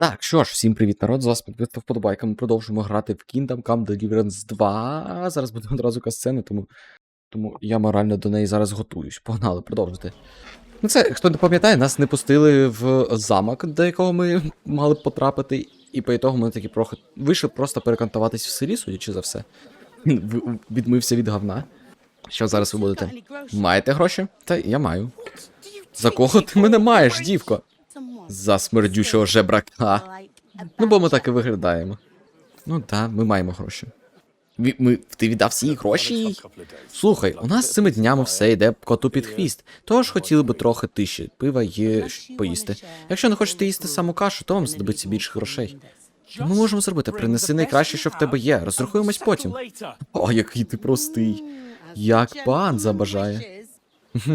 Так, що ж, всім привіт, народ. З вас підписав вподобайка. Ми продовжуємо грати в Kingdom Come Deliverance 2. Зараз буде одразу касцена, тому, тому я морально до неї зараз готуюсь. Погнали, продовжуйте. Ну це, хто не пам'ятає, нас не пустили в замок, до якого ми мали б потрапити, і по ітогу ми таки прохи вийшли просто перекантуватись в селі, судячи за все. Відмився від говна. Що зараз ви будете? Маєте гроші? Та я маю. За кого ти мене маєш, дівко? За смердючого жебрака. Ну, бо ми так і виглядаємо. Ну так, ми маємо гроші. Ві- Ми, ти віддав всі гроші? Слухай, у нас цими днями все йде коту під хвіст, тож хотіли би трохи тиші, пива щ- поїсти. Якщо не хочете їсти саму кашу, то вам знадобиться більше грошей. Що ми можемо зробити? Принеси найкраще, що в тебе є. Розрахуємось потім. О, який ти простий. Як пан забажає.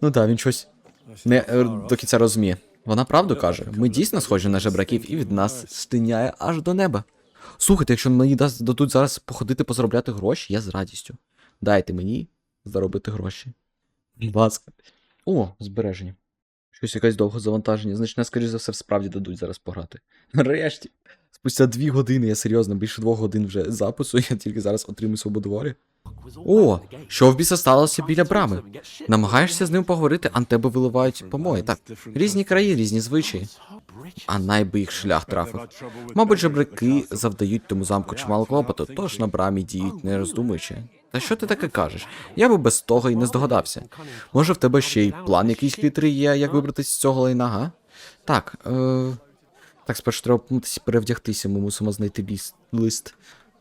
Ну так, він щось не е, до кінця розуміє. Вона правду каже. Ми дійсно схожі на жебраків і від нас стиняє аж до неба. Слухайте, якщо мені дасть дадуть зараз походити позаробляти гроші, я з радістю. Дайте мені заробити гроші. Будь ласка. О, збереження. Щось якесь довго завантаження. Значить, скоріш за все, справді дадуть зараз пограти. Нарешті. Спустя дві години, я серйозно, більше двох годин вже запису, я тільки зараз отримую свободу волі. О, що в біса сталося біля брами? Намагаєшся з ним поговорити, а на тебе виливають помої. Так, різні краї, різні звичаї. А найби їх шлях трафив. Мабуть, жебраки завдають тому замку чимало клопоту, тож на брамі діють не роздумуючи. Та що ти таке кажеш? Я би без того і не здогадався. Може, в тебе ще й план якийсь хитрий є, як вибратись з цього лайна, га? Так, е... Так, спершу треба помитися, перевдягтися, ми мусимо знайти ліс... лист.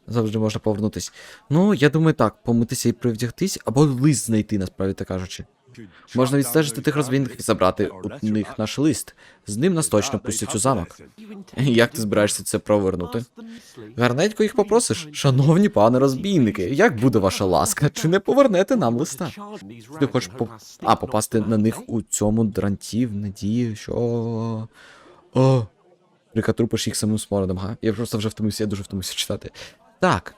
Завжди можна повернутись. Ну, я думаю, так, помитися і перевдягтись, або лист знайти, насправді так кажучи. Можна відстежити тих розвідників і забрати у них наш лист. З ним нас точно пустять у замок. Як ти збираєшся це провернути? Гарненько їх попросиш, шановні пане розбійники, як буде ваша ласка, чи не повернете нам листа? Ти хочеш по... а, попасти на них у цьому дранті в надії, що. О. Прикатрупиш їх самим смородом, га? Я просто вже втомився, я дуже втомився читати. Так.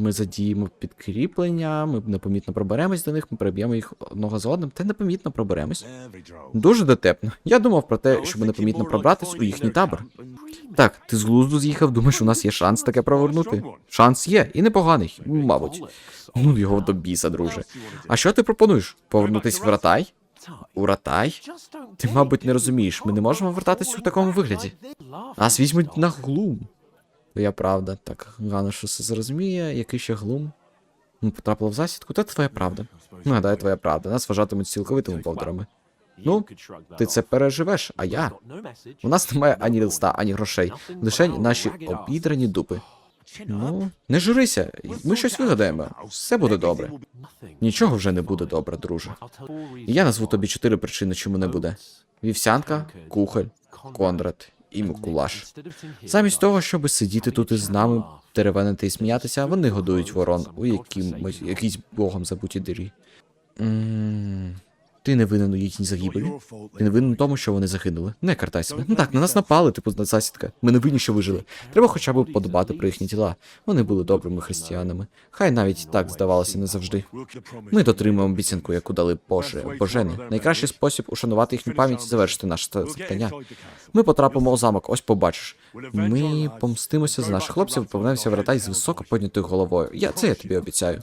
Ми задіємо підкріплення, ми непомітно проберемось до них, ми переб'ємо їх одного за одним, та непомітно проберемось. Дуже дотепно. Я думав про те, щоб непомітно пробратись у їхній табор. Так, ти з глузду з'їхав, думаєш, у нас є шанс таке провернути? Шанс є, і непоганий, мабуть. Ну, його до біса, друже. А що ти пропонуєш? Повернутись в Ратай? У Ратай? Ти, мабуть, не розумієш, ми не можемо вертатись у такому вигляді. Нас візьмуть на глум. Твоя правда. Так, Гано, що все зрозуміє, який ще глум. Ну, потрапила в засідку, та твоя правда. Ну, гадаю, твоя правда. Нас вважатимуть цілковитими повдорами. Ну, ти це переживеш, а я. У нас немає ані листа, ані грошей. Лише наші обідрані дупи. Ну, не журися, ми щось вигадаємо. Все буде добре. Нічого вже не буде добре, друже. І я назву тобі чотири причини, чому не буде: вівсянка, кухоль, Конрад і Микулаш. Замість того, щоб сидіти тут із нами, деревенити і сміятися, вони годують ворон у якимось, якійсь богом забуті дирі. Ти не винен у їхній загибелі. Ти не винен у тому, що вони загинули. Не картай себе. Ну так, на нас напали, типу, на засідка. Ми не винні, що вижили. Треба хоча б подбати про їхні тіла. Вони були добрими християнами. Хай навіть так здавалося не завжди. Ми дотримуємо обіцянку, яку дали Боже, Божени. Найкращий спосіб ушанувати їхню пам'ять і завершити наше завдання. Ми потрапимо у замок, ось побачиш. Ми помстимося за наших хлопців, повернемося в ратай з високо піднятою головою. Я це я тобі обіцяю.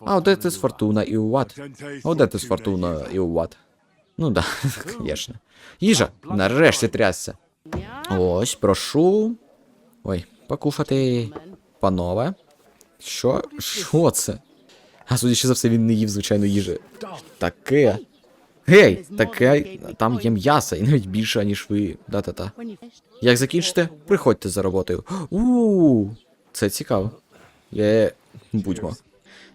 А Одетис Фортуна і Уват. Одетис Фортуна і Уват. Ну да, звісно. Їжа, нарешті трясся. Ось, прошу. Ой, покушати. Панове. Що? Що це? А судячи за все, він не їв звичайно їжі. Таке. Гей, таке. Там є м'ясо, і навіть більше, ніж ви. Да-та-та. Як закінчите, приходьте за роботою. у це цікаво. Є. Будьмо.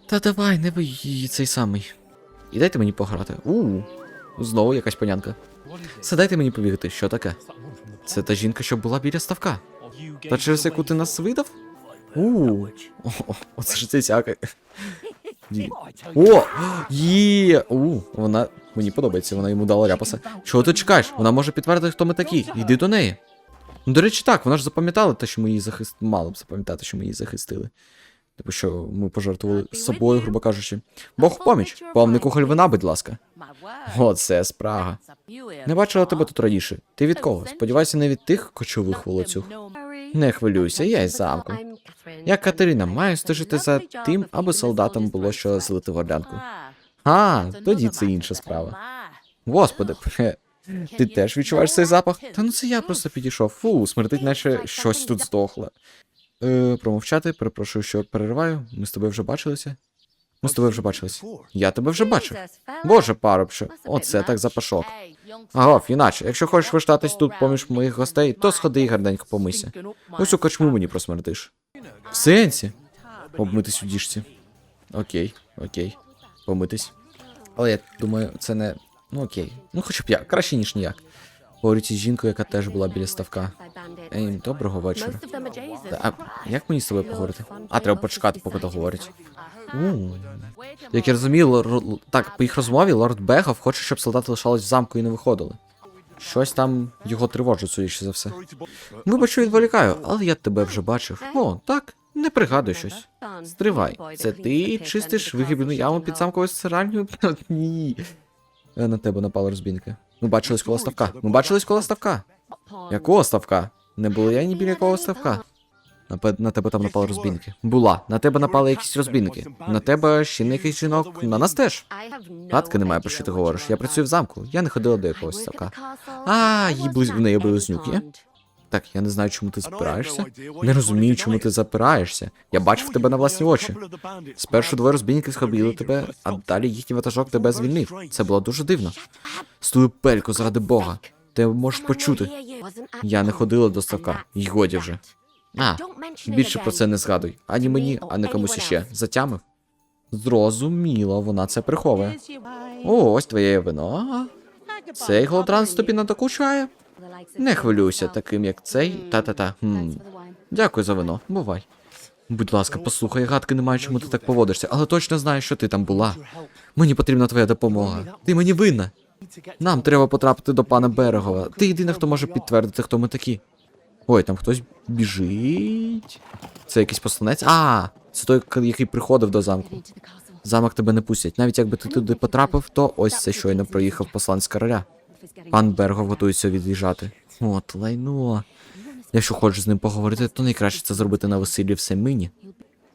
Та давай, не бий цей самий. І дайте мені пограти. у Знову якась панянка. Все дайте мені побігти, що таке? Це та жінка, що була біля ставка. Та через яку ти нас видав? у О, оце ж це сяка. О! Є! У, вона. Мені подобається, вона йому дала ляпаса. Чого ти чекаєш? Вона може підтвердити, хто ми такі. Йди до неї. Ну, до речі, так, вона ж запам'ятала те, що ми її захистили. Мало б запам'ятати, що ми її захистили. Типу, що ми пожертвували собою, грубо кажучи. Бог в поміч. Повний кухоль вина, будь ласка. Оце спрага. Не бачила тебе тут раніше. Ти від кого? Сподіваюся, не від тих кочових волоцюг. Не хвилюйся, я із замку. Я Катерина, маю стежити за тим, аби солдатам було що злити горлянку. А, тоді це інша справа. Господи, ти теж відчуваєш цей запах? Та ну це я просто підійшов. Фу, смердить, наче щось тут здохло. Е, промовчати, перепрошую, що перериваю. Ми з тобою вже бачилися. Ми з тобою вже бачилися. Я тебе вже бачив. Боже, парубче, оце так запашок. Агов, іначе, якщо хочеш виштатись тут поміж моїх гостей, то сходи і гарненько помийся. Ось у кочму мені просмердиш. В сенсі? Обмитись у діжці. Окей, окей. Помитись. Але я думаю, це не. Ну окей. Ну хоча б як, краще, ніж ніяк. Говорю із жінкою, яка теж була біля ставка. Ей, доброго вечора. А як мені з тобою поговорити? А, треба почекати, поки договорять. Як я розумію, лор... так, по їх розмові лорд Бегов хоче, щоб солдати лишались в замку і не виходили. Щось там його тривожить, судячи за все. Вибач, що відволікаю, але я тебе вже бачив. О, так, не пригадую щось. Стривай, це ти чистиш вигибну яму під замковою стиральню? Ні. Е, На тебе напали розбійники. Ми бачились коло ставка. Ми бачились коло ставка. Якого ставка? Не було я ні біля якого ставка. На, на тебе там напали розбійники. Була. На тебе напали якісь розбійники. На тебе ще не якийсь жінок. На нас теж. Гадки немає, про що ти говориш. Я працюю в замку. Я не ходила до якогось ставка. А, їй близ... в неї близнюк є? Так, я не знаю, чому ти запираєшся. Не розумію, чому ти запираєшся. Я бачив тебе на власні очі. Спершу двоє розбійників схопили тебе, а далі їхній ватажок тебе звільнив. Це було дуже дивно. Стою пельку, заради Бога. Ти можеш почути. Я не ходила до ставка. Й годі вже. А, більше про це не згадуй. Ані мені, ані комусь іще. Затямив? Зрозуміло, вона це приховує. О, ось твоє вино. Цей голодранець тобі надокучає? Не хвилюйся таким, як цей. Та-та-та. Хм. Дякую за вино. Бувай. Будь ласка, послухай, гадки немає, чому ти так поводишся, але точно знаю, що ти там була. Мені потрібна твоя допомога. Ти мені винна. Нам треба потрапити до пана Берегова. Ти єдина, хто може підтвердити, хто ми такі. Ой, там хтось біжить. Це якийсь посланець? А, це той, який приходив до замку. Замок тебе не пустять. Навіть якби ти туди потрапив, то ось це щойно проїхав посланець короля. Пан Бергов готується від'їжджати. От лайно. Якщо хочеш з ним поговорити, то найкраще це зробити на весіллі в Семині.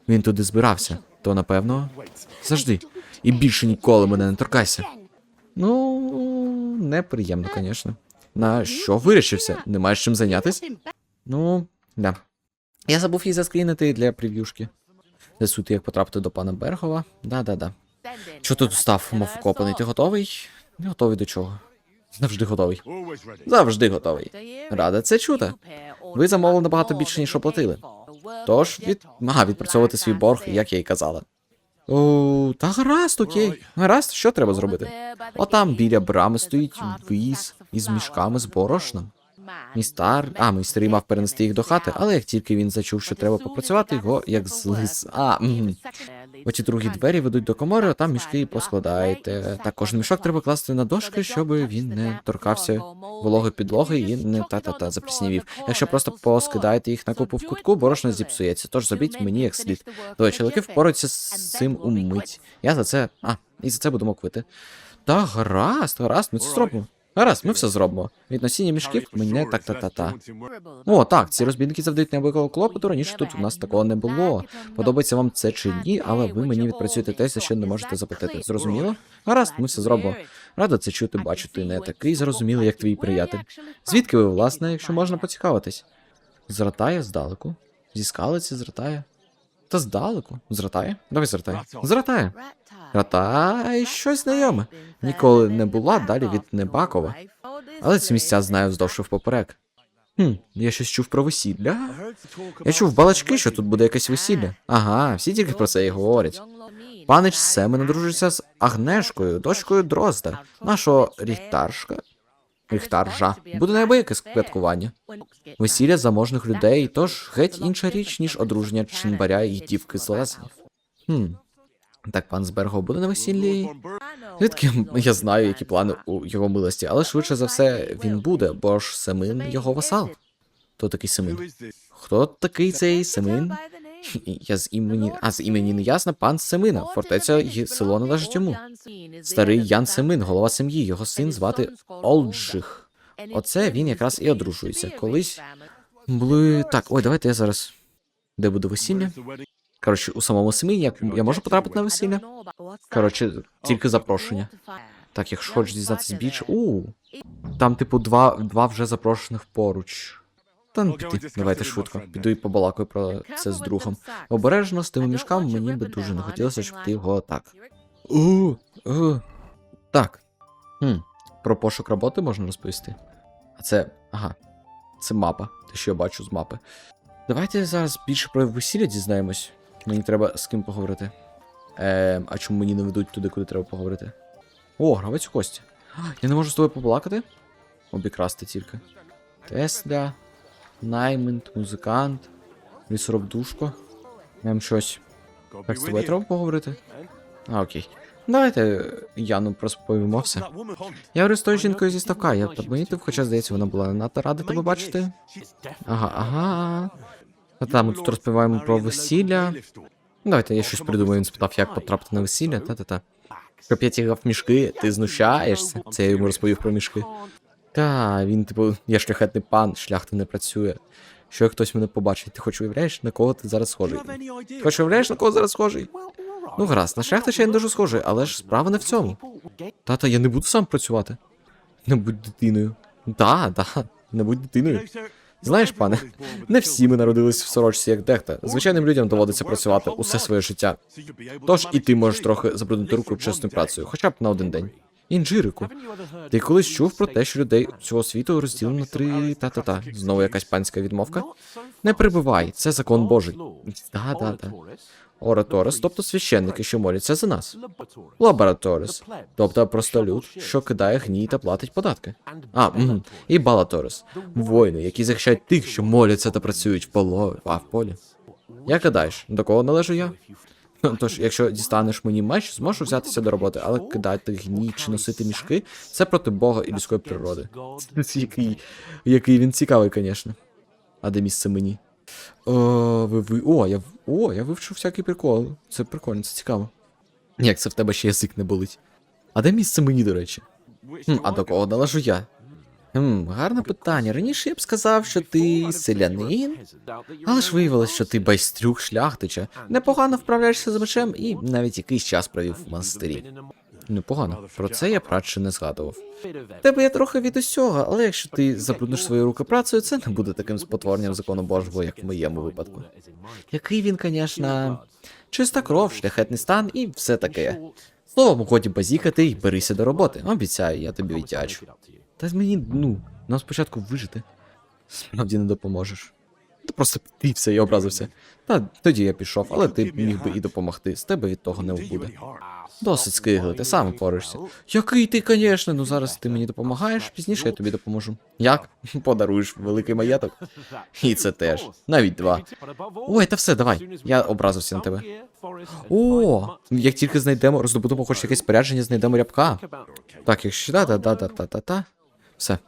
Він туди збирався, то напевно. Завжди. І більше ніколи мене не торкайся. Ну, неприємно, звісно. На що вирішився? Не маєш чим зайнятись? Ну, да. Я забув її заскрінити для прев'юшки. З'ясуйте, як потрапити до пана Бергова. Да-да-да. Що тут став, мов вкопаний? Ти готовий? Не готовий до чого. Завжди готовий. Завжди готовий. Рада це чути. Ви замовили набагато більше, ніж оплатили. Тож від... Ага, відпрацьовувати свій борг, як я й казала. О, та гаразд, окей. Гаразд, що треба зробити? Отам біля брами стоїть віз із мішками з борошном. Мій стар, а мій старий мав перенести їх до хати, але як тільки він зачув, що треба попрацювати, його як злис. А. Оці другі двері ведуть до комори, а там мішки поскладаєте. Так, кожен мішок треба класти на дошки, щоб він не торкався вологої підлоги і не та-та-та запліснявів. Якщо просто поскидаєте їх на купу в кутку, борошно зіпсується. Тож зробіть мені як слід. Двоє чоловіки впораються з цим умить. Я за це. А, і за це буду моквити. Та гаразд, гаразд, ми це зробимо. Гаразд, ми все зробимо. Від носіння мішків мене так та та та. О, так, ці розбійники завдають неабиякого клопоту. Раніше тут у нас такого не було. Подобається вам це чи ні, але ви мені відпрацюєте те, за що не можете заплатити. Зрозуміло? Гаразд, ми все зробимо. Рада це чути, бачу, ти не такий зрозумілий, як твій приятель. Звідки ви, власне, якщо можна поцікавитись? З Ратая здалеку? Зі скалиці з Ратая? Та здалеку? З Ратая? Давай з Ратая. З Ратая. Щось знайоме. Ніколи не була далі від Небакова. Але ці місця знаю вздовж і впоперек. Хм, я щось чув про весілля. Я чув балачки, що тут буде якесь весілля. Ага, всі тільки про це і говорять. Панич Семен одружиться з Агнешкою, дочкою Дрозда, нашого ріхтаршка. Ріхтаржа. Буде неабияке святкування. Весілля заможних людей, тож геть інша річ, ніж одруження чинбаря і дівки з лезнів. Хм. Так пан Зберго буде на весіллі? Звідки я знаю, які плани у його милості, але швидше за все він буде, бо ж Семин його васал. Хто такий Семин? Хто такий цей Семин? Я з імені, а з імені не ясно, пан Семина, фортеця і село належить йому. Старий Ян Семин, голова сім'ї, його син звати Олджих. Оце він якраз і одружується. Колись були. Так, ой, давайте я зараз. Де буде весілля? Коротше, у самому Семині я, я можу потрапити на весілля? Коротше, тільки запрошення. Так, якщо хочеш дізнатися більше. У, там, типу, два, два вже запрошених поруч. Та ну піти, давайте швидко. Піду і побалакаю про це з другом. Обережно з тими мішками мені би дуже не хотілося, щоб ти його так. У, у. Так. Хм. Про пошук роботи можна розповісти. А це. Ага. Це мапа. Те, що я бачу з мапи. Давайте зараз більше про весілля дізнаємось. Мені треба з ким поговорити. Ем, а чому мені не ведуть туди, куди треба поговорити? О, гравець у кості. Я не можу з тобою побалакати? Обікрасти тільки. Тесля, наймент, музикант, лісороб душко. Ем щось. Так, з тобою треба поговорити? А, окей. Давайте Яну розповімо все. Я говорю з тою жінкою зі ставка, я помітив, хоча, здається, вона була не надто рада тебе бачити. Ага, ага. Там тут розповідаємо про весілля. Давайте я щось придумаю, він спитав, як потрапити на весілля, та-та-та. Капець я грав мішки, ти знущаєшся? Це я йому розповів про мішки. Та, він, типу, я шляхетний пан, шляхта не працює. Що як хтось мене побачить, ти хоч уявляєш, на кого ти зараз схожий? Ти хоч уявляєш, на кого зараз схожий? Ну гаразд, на шляхта ще я не дуже схожий, але ж справа не в цьому. Тата, я не буду сам працювати. Не будь дитиною. Да, да, не будь дитиною. Знаєш, пане, не всі ми народились в сорочці, як дехто. Звичайним людям доводиться працювати усе своє життя. Тож і ти можеш трохи забруднити руку чесною працею, хоча б на один день. Інжирику, ти колись чув про те, що людей цього світу розділено на три та-та-та. Знову якась панська відмовка? Не прибувай. це закон Божий. Да, да, да. Ораторес, тобто священники, що моляться за нас. Лабораторес, тобто простолюд, що кидає гній та платить податки. А, угу. і Балаторес, воїни, які захищають тих, що моляться та працюють в поло, а в полі. Як гадаєш, до кого належу я? Тож, якщо дістанеш мені меч, зможу взятися до роботи, але кидати гній чи носити мішки це проти Бога і людської природи. Який, який він цікавий, звісно. А де місце мені? О, ви, ви, о, я, о, я вивчив всякий прикол. Це прикольно, це цікаво. Як це в тебе ще язик не болить? А де місце мені, до речі? Хм, а до кого належу я? Хм, гарне питання. Раніше я б сказав, що ти селянин, але ж виявилось, що ти байстрюк шляхтича, непогано вправляєшся з мечем і навіть якийсь час провів в монастирі. Непогано. Про це я б радше не згадував. Тебе є трохи від усього, але якщо ти забрудниш свої руки працею, це не буде таким спотворенням закону Божого, як в моєму випадку. Який він, звісно, чиста кров, шляхетний стан і все таке. Словом, годі базікати і берися до роботи. Обіцяю, я тобі віддячу. Та мені, ну, нам спочатку вижити. Справді не допоможеш. Та просто ти і образився. Та тоді я пішов, але ти міг би і допомогти. З тебе від того не буде. Досить скигли, ти сам впораєшся. Який ти, звісно, ну зараз ти мені допомагаєш, пізніше я тобі допоможу. Як? Подаруєш великий маєток? І це теж. Навіть два. Ой, та все, давай. Я образився на тебе. О, як тільки знайдемо, роздобудемо хоч якесь спорядження, знайдемо рябка. Так, якщо да, да, да, да, да, да, да. Все.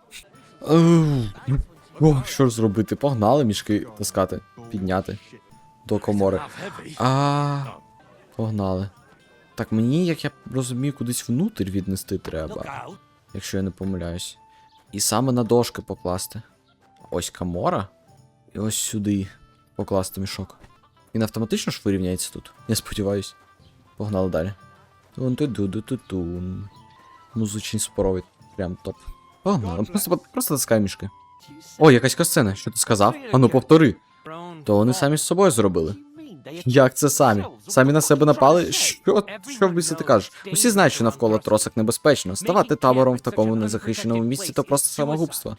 О, що ж зробити? Погнали мішки таскати, підняти до комори. А. Погнали. Так, мені, як я розумію, кудись внутрь віднести треба, якщо я не помиляюсь. І саме на дошки покласти. Ось камора. І ось сюди покласти мішок. Він автоматично ж вирівняється тут. Я сподіваюсь. Погнали далі. тун ту ду ту тун Музичний споровий. Прям топ. Погнали. Просто, просто таскай мішки. О, якась касцена, що ти сказав? Ану, повтори. То вони самі з собою зробили. Як це самі? Самі на себе напали? Що, що в ти кажеш? Усі знають, що навколо тросок небезпечно. Ставати табором в такому незахищеному місці то просто самогубство.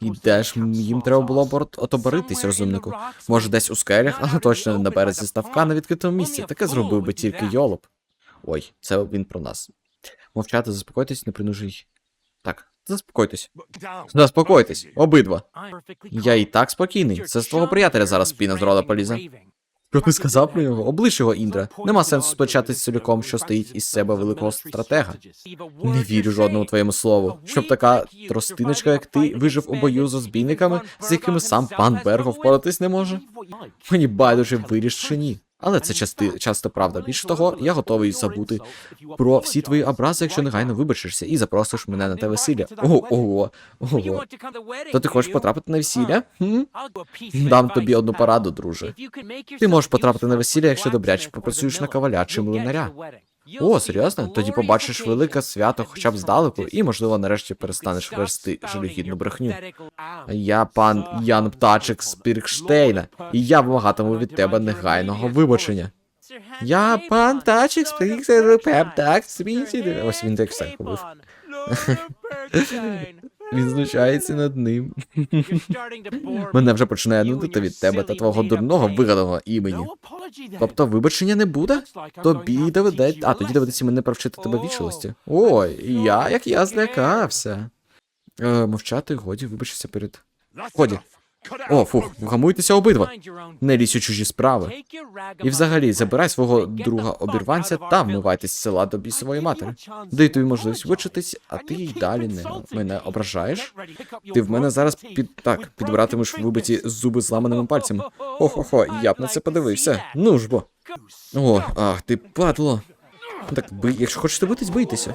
І де ж їм треба було отоборитись, розумнику? Може, десь у скелях, але точно не на березі ставка на відкритому місці. Таке зробив би тільки йолоп. Ой, це він про нас. Мовчати, заспокойтесь, не принужуй. Так, заспокойтесь. Заспокойтесь, обидва. Я і так спокійний. Це з твого приятеля зараз спіна з рода полізе. Що ти сказав про нього? Облиш його, Індра. Нема сенсу сперечатись з селюком, що стоїть із себе великого стратега. Не вірю жодному твоєму слову. Щоб така тростиночка, як ти, вижив у бою з розбійниками, з якими сам пан Берго впоратись не може. Мені байдуже виріш чи ні. Але це части, часто правда. Більше того, я готовий забути про всі твої образи, якщо негайно вибачишся і запросиш мене на те весілля. Ого, ого, ого. То ти хочеш потрапити на весілля? Хм? Дам тобі одну пораду, друже. Ти можеш потрапити на весілля, якщо добряче попрацюєш на каваля чи млинаря. О, серйозно? Тоді побачиш велике свято хоча б здалеку, і, можливо, нарешті перестанеш версти жалюгідну брехню. Я пан Ян Птачик з Піркштейна, і я вимагатиму від тебе негайного вибачення. Я пан Тачик з Піркштейна, так, Ось він так все робив. Він знущається над ним. Мене вже починає нудити від тебе та твого дурного вигаданого імені. Тобто вибачення не буде? Тобі доведеться. А, тоді доведеться мене провчити тебе вічливості. Ой, я як я злякався. Е, мовчати, годі, вибачився перед. Годі. О, фух, вгамуйтеся обидва. Не лізь у чужі справи. І взагалі, забирай свого друга обірванця та вмивайтесь з села до бісової матері. Дай тобі можливість вичитись, а ти й далі не мене ображаєш? Ти в мене зараз під так підбиратимеш вибиті зуби зламаними пальцями. Хо-хо-хо, я б на це подивився. Ну ж бо. О, ах, ти падло. Так бий, якщо хочете битись, бийтеся.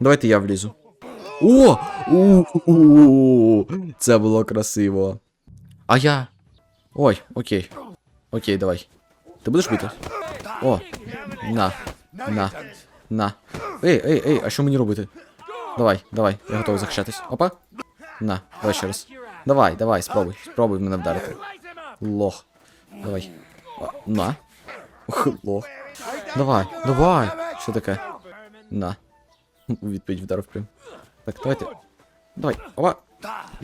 Давайте я влізу. О! У-у-у! Це було красиво. А я. Ой, окей. Окей, давай. Ти будеш бити? О, на, на, на. Ей, ей, ей, а що мені робити? Давай, давай, я готовий захищатись. Опа. На, давай ще раз. Давай, давай, спробуй. Спробуй мене вдарити. Лох. Давай. А, на. Лох. Давай, давай. Що таке? На. Відповідь вдарив прям. Так, давайте. Давай, опа.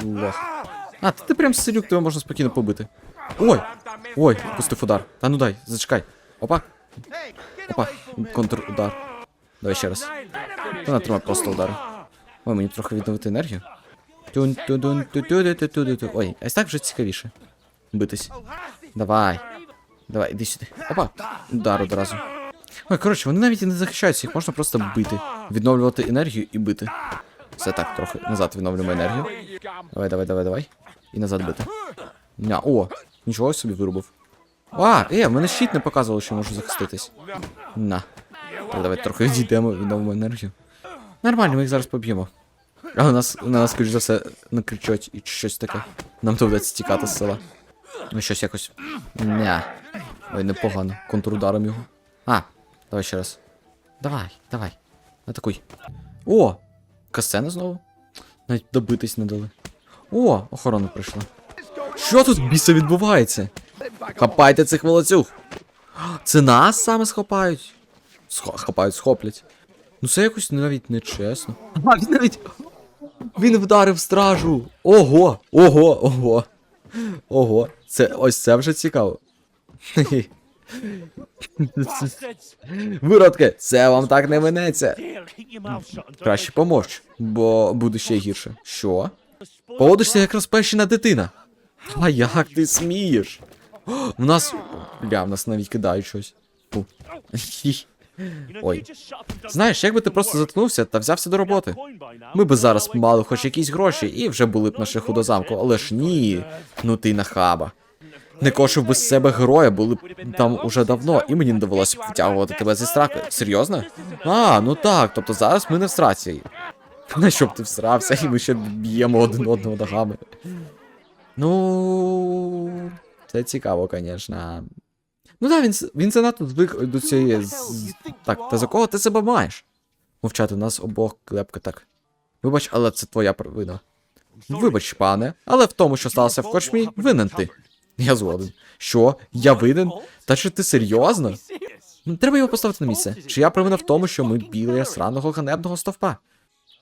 Лох. А, ти, прям селюк, тебе можна спокійно побити. Ой! Ой, пустив удар. Та ну дай, зачекай. Опа. Опа. Контрудар. Давай ще раз. Та натримай просто удар. Ой, мені трохи відновити енергію. Ой, а так вже цікавіше. Битись. Давай. Давай, іди сюди. Опа. Удар одразу. Ой, коротше, вони навіть і не захищаються, їх можна просто бити. Відновлювати енергію і бити. Все так, трохи назад відновлюємо енергію. Давай, давай, давай, давай. І назад бити. Ня, о, нічого собі вирубив. А, е, в мене щит не показувало, що можу захиститись. На. Так, давай трохи відійдемо, відновимо енергію. Нормально, ми їх зараз поб'ємо. Але нас, на нас, скоріш за все, накричать і щось таке. Нам доведеться тікати з села. Ну, щось якось. Ня. Ой, непогано. Контрударом його. А, давай ще раз. Давай, давай. Атакуй. О! Касцена знову? Навіть добитись не дали. О, охорона прийшла. Що тут біса відбувається? Хапайте цих волоцюг. Це нас саме схопають. Схо- хапають, схоплять. Ну це якось навіть нечесно. А, він навіть. Він вдарив стражу. Ого! Ого, ого. Ого. Це ось це вже цікаво. Виродки, це вам так не минеться. Краще помовч, бо буде ще гірше. Що? Поводишся як розпещена дитина. А як ти смієш? О, в нас. Бля, в нас навіть кидають щось. Ой. Знаєш, якби ти просто заткнувся та взявся до роботи. Ми би зараз мали хоч якісь гроші і вже були б на шляху до замку, але ж ні. Ну ти нахаба. Не кошив би з себе героя, були б там уже давно, і мені не довелося б витягувати тебе зі страки. Серйозно? А, ну так, тобто зараз ми не в сраці. На що б ти всрався, і ми ще б'ємо один одного ногами. Ну. Це цікаво, звісно. Ну так, він, він занадто звик до цієї. Так, та за кого ти себе маєш? Мовчати, у нас обох клепка так. Вибач, але це твоя провина. Вибач, пане, але в тому, що сталося в корчмі, винен ти. Я згоден. Що? Я винен? Та чи ти серйозно? Треба його поставити на місце. Чи я провина в тому, що ми біля сраного ганебного стовпа?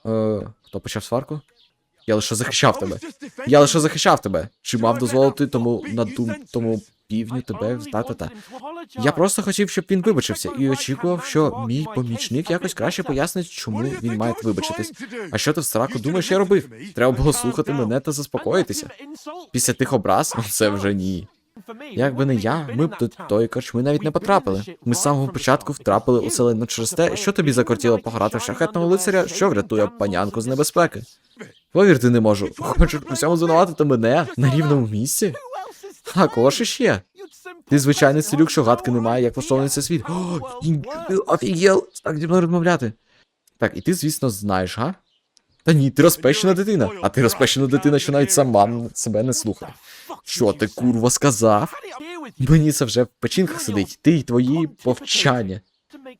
Е, хто почав сварку? Я лише захищав тебе. Я лише захищав тебе. Чи мав дозволити тому надум тому півню тебе та-та-та. Я просто хотів, щоб він вибачився, і очікував, що мій помічник якось краще пояснить, чому він має вибачитись. А що ти в сраку думаєш, я робив? Треба було слухати мене та заспокоїтися. Після тих образ, це вже ні. Якби не я, ми б до тої корчми навіть не потрапили. Ми з самого початку втрапили у селено через те, що тобі закортіло пограти в шахетного лицаря, що врятує панянку з небезпеки. Повірити не можу. Хочеш у всьому звинуватити мене на рівному місці? А кого ж іще? Ти звичайний селюк, що гадки немає, як влаштований світ. Офігел! Так зі мною розмовляти. Так, і ти, звісно, знаєш, га? Та ні, ти розпещена дитина. А ти розпещена дитина, що навіть сама себе не слухає. Що ти, курва, сказав? Мені це вже в печінках сидить. Ти й твої повчання.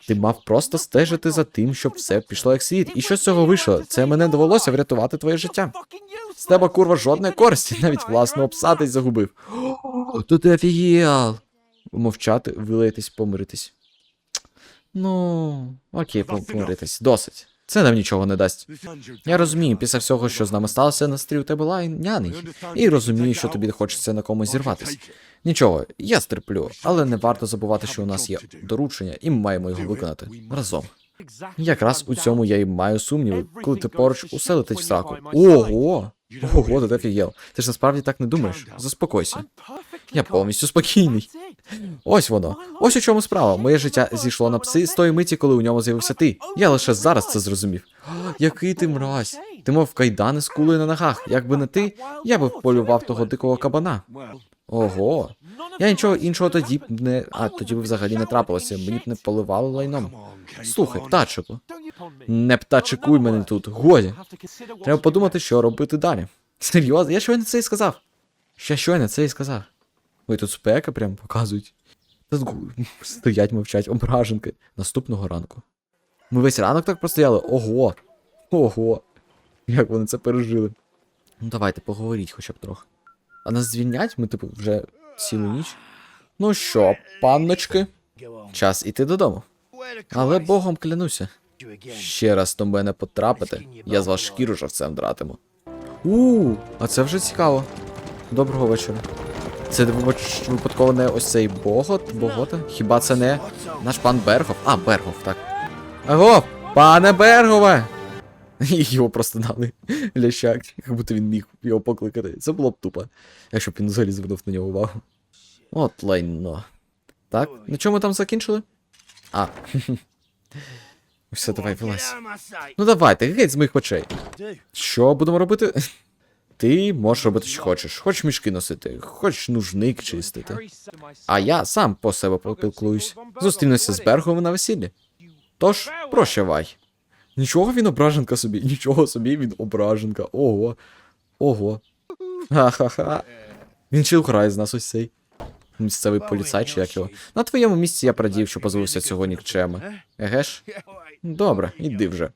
Ти мав просто стежити за тим, щоб все пішло як слід. І що з цього вийшло? Це мене довелося врятувати твоє життя. З тебе, курва, жодної користі, навіть власного пса ти загубив. То ти офігіал. Мовчати, вилаятись, помиритись. Ну, окей, помиритись. Досить. Це нам нічого не дасть. Я розумію, після всього, що з нами сталося, настрій у тебе лайняний. І розумію, що тобі хочеться на комусь зірватись. Нічого, я стерплю, але не варто забувати, що у нас є доручення, і ми маємо його виконати разом. Якраз у цьому я і маю сумніви, коли ти поруч усе летить в сраку. Ого! Ого, ти офігел. Ти ж насправді так не думаєш. Заспокойся. Я повністю спокійний. Ось воно. Ось у чому справа. Моє життя зійшло на пси з тої миті, коли у ньому з'явився ти. Я лише зараз це зрозумів. О, який ти мразь. Ти мов кайдани з кулею на ногах. Якби не ти, я би полював того дикого кабана. Ого. Я нічого іншого тоді б не. А тоді б взагалі не трапилося. Мені б не поливали лайном. Слухай, птачику. Не птачикуй мене тут. Годі. Треба подумати, що робити далі. Серйозно, я щойно це і сказав. Ще щойно це і сказав. Ой, тут спека прям показують. Стоять, мовчать, ображенки. Наступного ранку. Ми весь ранок так простояли. Ого. Ого. Як вони це пережили. Ну давайте, поговоріть хоча б трохи. А нас звільнять? Ми, типу, вже цілу ніч. Ну що, панночки, час іти додому. Але богом клянуся. Ще раз до мене потрапите, я з вас шкіру живцем дратиму. У, а це вже цікаво. Доброго вечора. Це випадково не ось цей богот, богота? Хіба це не наш пан Бергов? А, Бергов, так. Аго, пане Бергове! Його просто дали лящак, як будто він міг його покликати. Це було б тупо, якщо б він взагалі звернув на нього увагу. От лайно. Так, на чому там закінчили? А. Все, давай, вилазь. Ну давайте, геть з моїх очей. Що будемо робити? Ти можеш робити, що хочеш. Хочеш мішки носити, хочеш нужник чистити. А я сам по себе попілкуюсь. Зустрінуся з Берговим на весіллі. Тож, прощавай. Нічого він ображенка собі, нічого собі він ображенка. Ого. Ого. Ха-ха-ха. Він чил грає з нас ось цей. Місцевий поліцай чи як його. На твоєму місці я б радів, що позбувся цього нікчема. Еге ж? Добре, іди вже.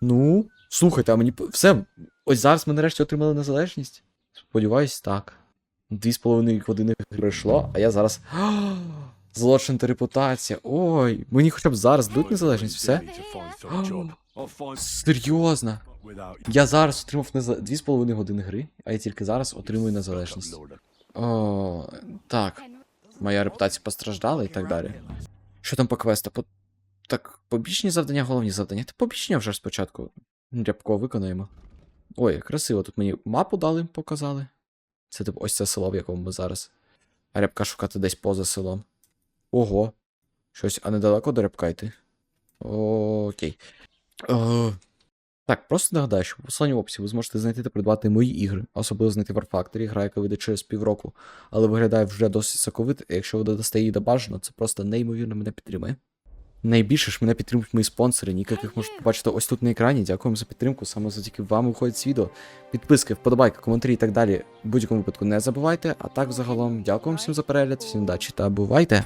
Ну, слухайте, а мені все. Ось зараз ми нарешті отримали незалежність. Сподіваюсь, так. Дві з половиною години пройшло, а я зараз. Злочин та репутація. Ой, мені хоча б зараз дадуть незалежність, все? Серйозно. Я зараз отримав неза... дві з половиною години гри, а я тільки зараз отримую незалежність. О, так. Моя репутація постраждала і так далі. Що там по квесту? По... Так, побічні завдання, головні завдання. Та побічні вже спочатку. Рябко виконаємо. Ой, красиво, тут мені мапу дали, показали. Це типу ось це село, в якому ми зараз. А рябка шукати десь поза селом. Ого. Щось, а недалеко до рябка йти. Окей. О, так, просто нагадаю, що в посланні в описі ви зможете знайти та придбати мої ігри, особливо знайти War гра, яка вийде через півроку, але виглядає вже досить соковито, і якщо ви додасте її до бажано, це просто неймовірно мене підтримує. Найбільше ж мене підтримують мої спонсори, яких можете побачити ось тут на екрані. Дякуємо за підтримку. Саме завдяки вам виходить з відео. Підписки, вподобайки, коментарі і так далі. В будь-якому випадку не забувайте. А так, загалом, дякуємо всім за перегляд, всім удачі та бувайте!